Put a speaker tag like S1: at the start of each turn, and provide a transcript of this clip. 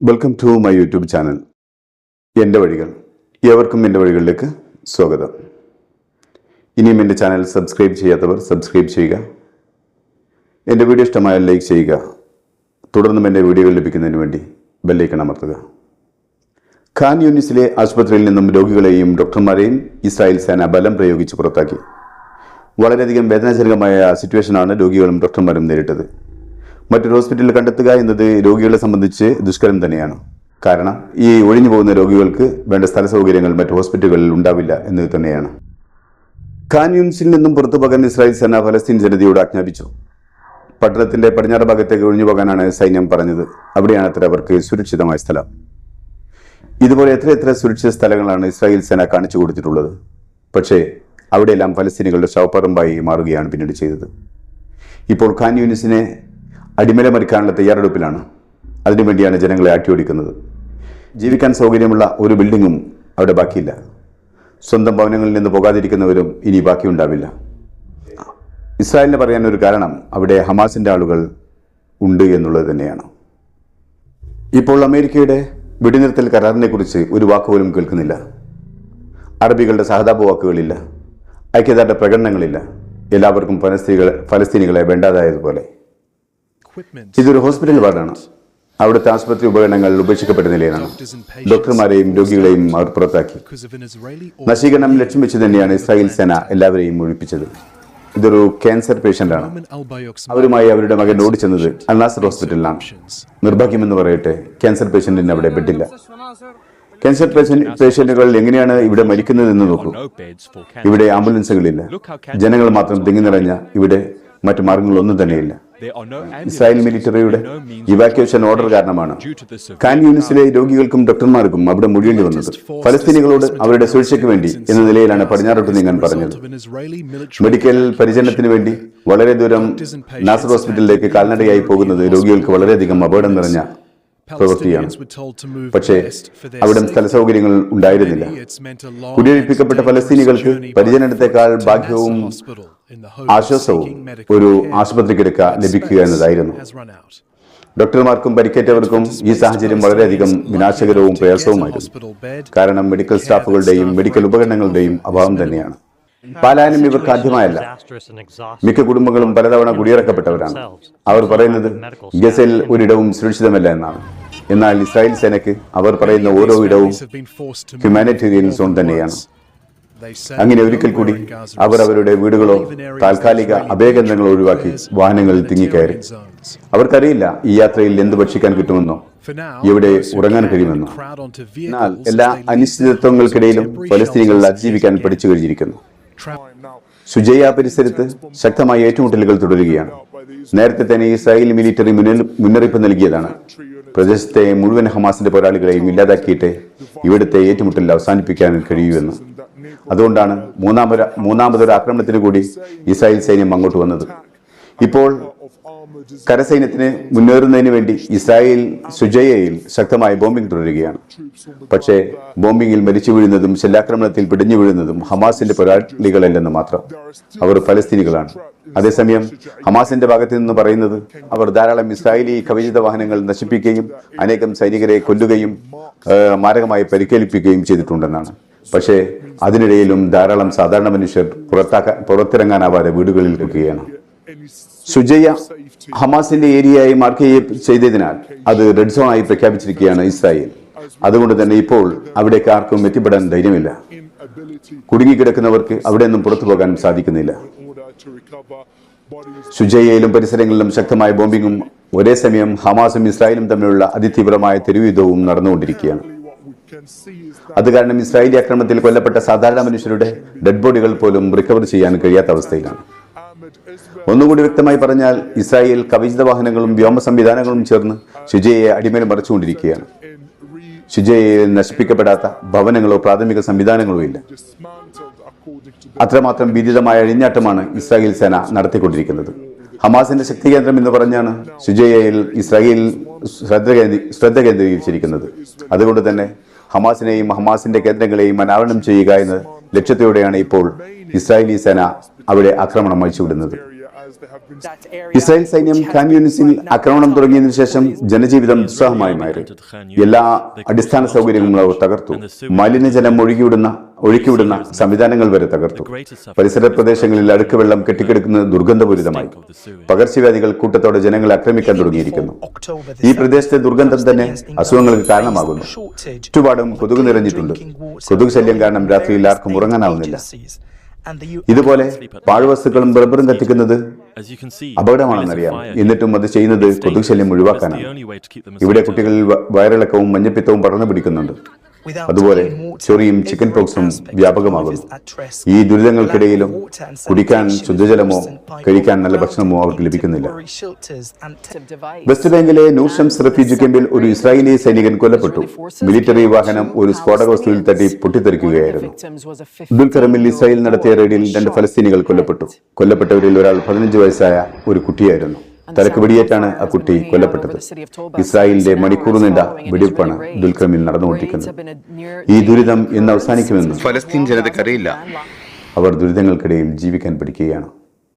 S1: Welcome to my YouTube channel എന്റെ വഴികൾ ഏവർക്കും എന്റെ വഴികളിലേക്ക് സ്വാഗതം. ഇനിയും എന്റെ ചാനൽ സബ്സ്ക്രൈബ് ചെയ്യാത്തവർ സബ്സ്ക്രൈബ് ചെയ്യുക. എന്റെ വീഡിയോ ഇഷ്ടമായ ലൈക്ക് ചെയ്യുക. തുടർന്നും എന്റെ വീഡിയോകൾ ലഭിക്കുന്നതിന് വേണ്ടി ബെല്ലൈക്കൺ അമർത്തുക. ഖാൻ യൂണിസിലെ ആശുപത്രിയിൽ നിന്നും രോഗികളെയും ഡോക്ടർമാരെയും ഇസ്രായേൽ സേന ബലം പ്രയോഗിച്ച് പുറത്താക്കി. വളരെയധികം വേദനാജനകമായ സിറ്റുവേഷനാണ് രോഗികളും ഡോക്ടർമാരും നേരിട്ടത്. മറ്റൊരു ഹോസ്പിറ്റലിൽ കണ്ടെത്തുക എന്നത് രോഗികളെ സംബന്ധിച്ച് ദുഷ്കരം തന്നെയാണ്. കാരണം ഈ ഒഴിഞ്ഞു പോകുന്ന രോഗികൾക്ക് വേണ്ട സ്ഥല സൗകര്യങ്ങൾ മറ്റ് ഹോസ്പിറ്റലുകളിൽ ഉണ്ടാവില്ല എന്നത് തന്നെയാണ്. ഖാൻ നിന്നും പുറത്തു പോകാൻ ഇസ്രായേൽ സേന ഫലസ്തീൻ ജനതയോട് ആജ്ഞാപിച്ചു. പട്ടണത്തിന്റെ പടിഞ്ഞാറ് ഭാഗത്തേക്ക് ഒഴിഞ്ഞു പോകാനാണ് സൈന്യം പറഞ്ഞത്. അവിടെയാണ് അത്ര അവർക്ക് സുരക്ഷിതമായ സ്ഥലം. ഇതുപോലെ എത്ര എത്ര സുരക്ഷിത സ്ഥലങ്ങളാണ് ഇസ്രായേൽ സേന കാണിച്ചു കൊടുത്തിട്ടുള്ളത്. പക്ഷേ അവിടെയെല്ലാം ഫലസ്തീനികളുടെ ശവപ്പറമ്പായി മാറുകയാണ് പിന്നീട് ചെയ്തത്. ഇപ്പോൾ ഖാൻ യൂനിസിനെ അടിമലമറിക്കാനുള്ള തയ്യാറെടുപ്പിലാണ് അതിനുവേണ്ടിയാണ് ജനങ്ങളെ ആട്ടിയോടിക്കുന്നത് ജീവിക്കാൻ സൗകര്യമുള്ള ഒരു ബിൽഡിങ്ങും അവിടെ ബാക്കിയില്ല. സ്വന്തം ഭവനങ്ങളിൽ നിന്ന് പോകാതിരിക്കുന്നവരും ഇനി ബാക്കിയുണ്ടാവില്ല ഇസ്രായേലിന് പറയാൻ ഒരു കാരണം അവിടെ ഹമാസിന്റെ ആളുകൾ ഉണ്ട് എന്നുള്ളത് തന്നെയാണ്. ഇപ്പോൾ അമേരിക്കയുടെ വെടിനിർത്തൽ കരാറിനെക്കുറിച്ച് ഒരു വാക്കുപോലും കേൾക്കുന്നില്ല. അറബികളുടെ സഹതാപ വാക്കുകളില്ല. ഐക്യദാർഢ്യ പ്രകടനങ്ങളില്ല. എല്ലാവർക്കും ഫലസ്തീനികളെ ഫലസ്തീനികളെ വേണ്ടാതായതുപോലെ. ഇതൊരു ഹോസ്പിറ്റൽ വാർഡാണ്. അവിടുത്തെ ആശുപത്രി ഉപകരണങ്ങൾ ഉപേക്ഷിക്കപ്പെട്ട നിലയിലാണ് ഡോക്ടർമാരെയും രോഗികളെയും അവർ പുറത്താക്കി. നശീകരണം ലക്ഷ്യം വെച്ച് തന്നെയാണ് ഇസ്രായേൽ സേന എല്ലാവരെയും ഒഴിപ്പിച്ചത്. ഇതൊരു ക്യാൻസർ പേഷ്യന്റാണ് അവരുമായി അവരുടെ മകൻ ഓടിച്ചെന്നത് അൽനാസർ ഹോസ്പിറ്റലിലാണ്. നിർഭാഗ്യമെന്ന് പറയട്ടെ ക്യാൻസർ പേഷ്യന്റിന് അവിടെ ബെഡില്ല. ക്യാൻസർ പേഷ്യന്റുകൾ എങ്ങനെയാണ് ഇവിടെ മരിക്കുന്നതെന്ന് നോക്കൂ. ഇവിടെ ആംബുലൻസുകളില്ല. ജനങ്ങൾ മാത്രം തിങ്ങി നിറഞ്ഞ ഇവിടെ മറ്റു മാർഗങ്ങളൊന്നും തന്നെയില്ല. ഇസ്രായേൽ മിലിറ്ററിയുടെ ഇവാക്യുവേഷൻ ഓർഡർ കാരണമാണ്. കാൻ യൂണിസിലെ രോഗികൾക്കും ഡോക്ടർമാർക്കും അവിടെ മുഴിയേണ്ടി വന്നത്. ഫലസ്തീനികളോട് അവരുടെ സുരക്ഷയ്ക്ക് വേണ്ടി എന്ന നിലയിലാണ് പടിഞ്ഞാറോട്ട് നീങ്ങാൻ പറഞ്ഞത്. മെഡിക്കൽ പരിചരണത്തിന് വേണ്ടി വളരെ ദൂരം നാസർ ഹോസ്പിറ്റലിലേക്ക് കാൽനടയായി പോകുന്നത് രോഗികൾക്ക് വളരെയധികം അപകടം നിറഞ്ഞ പ്രവൃത്തിയാണ്. പക്ഷേ അവിടെ. സ്ഥല സൗകര്യങ്ങൾ ഉണ്ടായിരുന്നില്ല. കുടിയൊഴിപ്പിക്കപ്പെട്ട ഫലസ്തീനികൾക്ക് പരിചരണത്തെക്കാൾ ഭാഗ്യവും ആശ്വാസവും ഒരു. ആശുപത്രി കിടക്ക ലഭിക്കുക എന്നതായിരുന്നു. ഡോക്ടർമാർക്കും പരിക്കേറ്റവർക്കും ഈ സാഹചര്യം വളരെയധികം വിനാശകരവും പ്രയാസവുമായിരുന്നു. കാരണം മെഡിക്കൽ സ്റ്റാഫുകളുടെയും മെഡിക്കൽ ഉപകരണങ്ങളുടെയും അഭാവം തന്നെയാണ്. പാലായനം ഇവർക്ക് ആദ്യമായല്ല. മിക്ക കുടുംബങ്ങളും പലതവണ കുടിയിറക്കപ്പെട്ടവരാണ്. അവർ പറയുന്നത് ഗസൽ ഒരിടവും സുരക്ഷിതമല്ല എന്നാണ്. എന്നാൽ ഇസ്രായേൽ സേനയ്ക്ക് അവർ പറയുന്ന ഓരോ ഇടവും ഹ്യൂമാനിറ്റേറിയൻ സോൺ തന്നെയാണ്. അങ്ങനെ ഒരിക്കൽ കൂടി അവർ അവരുടെ വീടുകളോ താൽക്കാലിക അഭയകേന്ദ്രങ്ങളോ ഒഴിവാക്കി വാഹനങ്ങളിൽ തിങ്ങിക്കയറി. അവർക്കറിയില്ല ഈ യാത്രയിൽ എന്ത് ഭക്ഷിക്കാൻ കിട്ടുമെന്നോ.
S2: ഇവിടെ
S1: ഉറങ്ങാൻ കഴിയുമെന്നോ. എന്നാൽ എല്ലാ അനിശ്ചിതത്വങ്ങൾക്കിടയിലും ഫലസ്തീനികൾ അതിജീവിക്കാൻ പഠിച്ചു കഴിഞ്ഞിരിക്കുന്നു. സുജയ പരിസരത്ത് ശക്തമായ ഏറ്റുമുട്ടലുകൾ തുടരുകയാണ്. നേരത്തെ തന്നെ ഇസ്രായേൽ മിലിറ്ററി മുന്നറി- മുന്നറിയിപ്പ് നൽകിയതാണ്. പ്രദേശത്തെ മുഴുവൻ ഹമാസിന്റെ പോരാളികളെയും ഇല്ലാതാക്കിയിട്ട് ഇവിടുത്തെ ഏറ്റുമുട്ടൽ അവസാനിപ്പിക്കാൻ കഴിയൂവെന്ന് അതുകൊണ്ടാണ് മൂന്നാമത് മൂന്നാമതൊരു ആക്രമണത്തിന് കൂടി ഇസ്രായേൽ സൈന്യം അങ്ങോട്ട് വന്നത്. ഇപ്പോൾ കരസൈന്യത്തിന് മുന്നേറുന്നതിന് വേണ്ടി ഇസ്രായേൽ സുജയയിൽ ശക്തമായ ബോംബിംഗ് തുടരുകയാണ്. പക്ഷേ ബോംബിംഗിൽ മരിച്ചു വീഴുന്നതും ശല്യാക്രമണത്തിൽ പിടിഞ്ഞു വീഴുന്നതും ഹമാസിന്റെ പോരാളികളല്ലെന്ന് മാത്രം. അവർ ഫലസ്തീനികളാണ്. അതേസമയം ഹമാസിന്റെ ഭാഗത്ത് നിന്ന് പറയുന്നത് അവർ ധാരാളം ഇസ്രായേലി കവചിത വാഹനങ്ങൾ നശിപ്പിക്കുകയും അനേകം സൈനികരെ കൊല്ലുകയും മാരകമായി പരിക്കേൽപ്പിക്കുകയും ചെയ്തിട്ടുണ്ടെന്നാണ്. പക്ഷേ അതിനിടയിലും ധാരാളം സാധാരണ മനുഷ്യർ പുറത്താക്കാൻ പുറത്തിറങ്ങാനാവാതെ വീടുകളിൽ നിൽക്കുകയാണ്. സുജയ ഹമാസിന്റെ ഏരിയയായി മാർക്ക് ചെയ്തതിനാൽ അത് റെഡ് സോൺ ആയി പ്രഖ്യാപിച്ചിരിക്കുകയാണ് ഇസ്രായേൽ. അതുകൊണ്ട് തന്നെ ഇപ്പോൾ അവിടേക്ക് ആർക്കും എത്തിപ്പെടാൻ ധൈര്യമില്ല. കുടുങ്ങിക്കിടക്കുന്നവർക്ക് അവിടെ നിന്നും പുറത്തു പോകാൻ സാധിക്കുന്നില്ല. സുജയയിലും പരിസരങ്ങളിലും ശക്തമായ ബോംബിങ്ങും ഒരേ സമയം ഹമാസും ഇസ്രായേലും തമ്മിലുള്ള അതിതീവ്രമായ തെരുവുയുദ്ധവും നടന്നുകൊണ്ടിരിക്കുകയാണ്. അത് കാരണം ഇസ്രായേലി ആക്രമണത്തിൽ കൊല്ലപ്പെട്ട സാധാരണ മനുഷ്യരുടെ ഡെഡ് ബോഡികൾ പോലും റിക്കവർ ചെയ്യാൻ കഴിയാത്ത അവസ്ഥയിലാണ്. ഒന്നുകൂടി വ്യക്തമായി പറഞ്ഞാൽ ഇസ്രായേൽ കവിചിത വാഹനങ്ങളും വ്യോമ സംവിധാനങ്ങളും ചേർന്ന് ശുചിയെ അടിമേൽ മറിച്ചുകൊണ്ടിരിക്കുകയാണ്. ശുചിയെ നശിപ്പിക്കപ്പെടാത്ത ഭവനങ്ങളോ പ്രാഥമിക സംവിധാനങ്ങളോ ഇല്ല. അത്രമാത്രം ഭീതിതമായ അഴിഞ്ഞാട്ടമാണ് ഇസ്രായേൽ സേന നടത്തിക്കൊണ്ടിരിക്കുന്നത്. ഹമാസിന്റെ ശക്തി കേന്ദ്രം എന്ന് പറഞ്ഞാണ് ശുചിയയിൽ ഇസ്രായേൽ ശ്രദ്ധ കേന്ദ്രീകരിച്ചിരിക്കുന്നത്. അതുകൊണ്ട് തന്നെ ഹമാസിനെയും ഹമാസിന്റെ കേന്ദ്രങ്ങളെയും അനാവരണം ചെയ്യുക എന്ന ലക്ഷ്യത്തോടെയാണ് ഇപ്പോൾ ഇസ്രായേലി സേന അവിടെ ആക്രമണം അയച്ചുവിടുന്നത് ഇസ്രായേൽ സൈന്യം ഖാൻ യൂണിസിൽ ആക്രമണം തുടങ്ങിയതിനു ശേഷം ജനജീവിതം ദുസ്സഹമായി മാറി. എല്ലാ അടിസ്ഥാന സൗകര്യങ്ങളും അവർ തകർത്തു. മലിനജലം ഒഴുകിവിടുന്ന ഒഴുക്കിവിടുന്ന സംവിധാനങ്ങൾ വരെ തകർത്തു. പരിസര പ്രദേശങ്ങളിൽ അഴുക്ക് വെള്ളം കെട്ടിക്കിടക്കുന്നത് ദുർഗന്ധപൂരിതമായി. പകർച്ചവ്യാധികൾ കൂട്ടത്തോടെ ജനങ്ങളെ ആക്രമിക്കാൻ തുടങ്ങിയിരിക്കുന്നു. ഈ പ്രദേശത്തെ ദുർഗന്ധം തന്നെ അസുഖങ്ങൾക്ക് കാരണമാകുന്നു. ചുറ്റുപാടും കൊതുക് നിറഞ്ഞിട്ടുണ്ട്. കൊതുക് ശല്യം കാരണം രാത്രിയിൽ ആർക്കും ഉറങ്ങാനാവുന്നില്ല. ഇതുപോലെ പാഴ്വസ്തുക്കളും റബ്ബറും കത്തിക്കുന്നത് അപകടമാണെന്നറിയാം എന്നിട്ടും അത് ചെയ്യുന്നത് കൊതുക് ശല്യം ഒഴിവാക്കാനാണ്. ഇവിടെ കുട്ടികളിൽ വയറിളക്കവും മഞ്ഞപ്പിത്തവും പടർന്നു പിടിക്കുന്നുണ്ട്. അതുപോലെ ചൊറിയും ചിക്കൻ പോക്സും വ്യാപകമാകുന്നു. ഈ ദുരിതങ്ങൾക്കിടയിലും കുടിക്കാൻ ശുദ്ധജലമോ കഴിക്കാൻ നല്ല ഭക്ഷണമോ അവർക്ക് ലഭിക്കുന്നില്ല. വെസ്റ്റ് ബാങ്കിലെ നൂർഷംസ് റെഫ്യൂജി ക്യാമ്പിൽ ഒരു ഇസ്രായേലി സൈനികൻ കൊല്ലപ്പെട്ടു. മിലിറ്ററി വാഹനം ഒരു സ്ഫോടക വസ്തുവിൽ തട്ടി പൊട്ടിത്തെറിക്കുകയായിരുന്നു. ദുൽഖറമിൽ ഇസ്രായേൽ നടത്തിയ റെയ്ഡിൽ രണ്ട് ഫലസ്തീനികൾ കൊല്ലപ്പെട്ടു. കൊല്ലപ്പെട്ടവരിൽ ഒരാൾ പതിനഞ്ച് വയസ്സായ ഒരു കുട്ടിയായിരുന്നു. തലക്ക് വെടിയേറ്റാണ് ആ കുട്ടി കൊല്ലപ്പെട്ടത്. ഇസ്രായേലിന്റെ മണിക്കൂർ നീണ്ട വെടിവെപ്പാണ് ദുൽഖമിൽ നടന്നുകൊണ്ടിരിക്കുന്നത്. ഈ ദുരിതം എന്ന് അവസാനിക്കുമെന്നും ഫലസ്തീൻ ജനതയ്ക്കറിയില്ല അവർ ദുരിതങ്ങൾക്കിടയിൽ ജീവിക്കാൻ പഠിക്കുകയാണ്.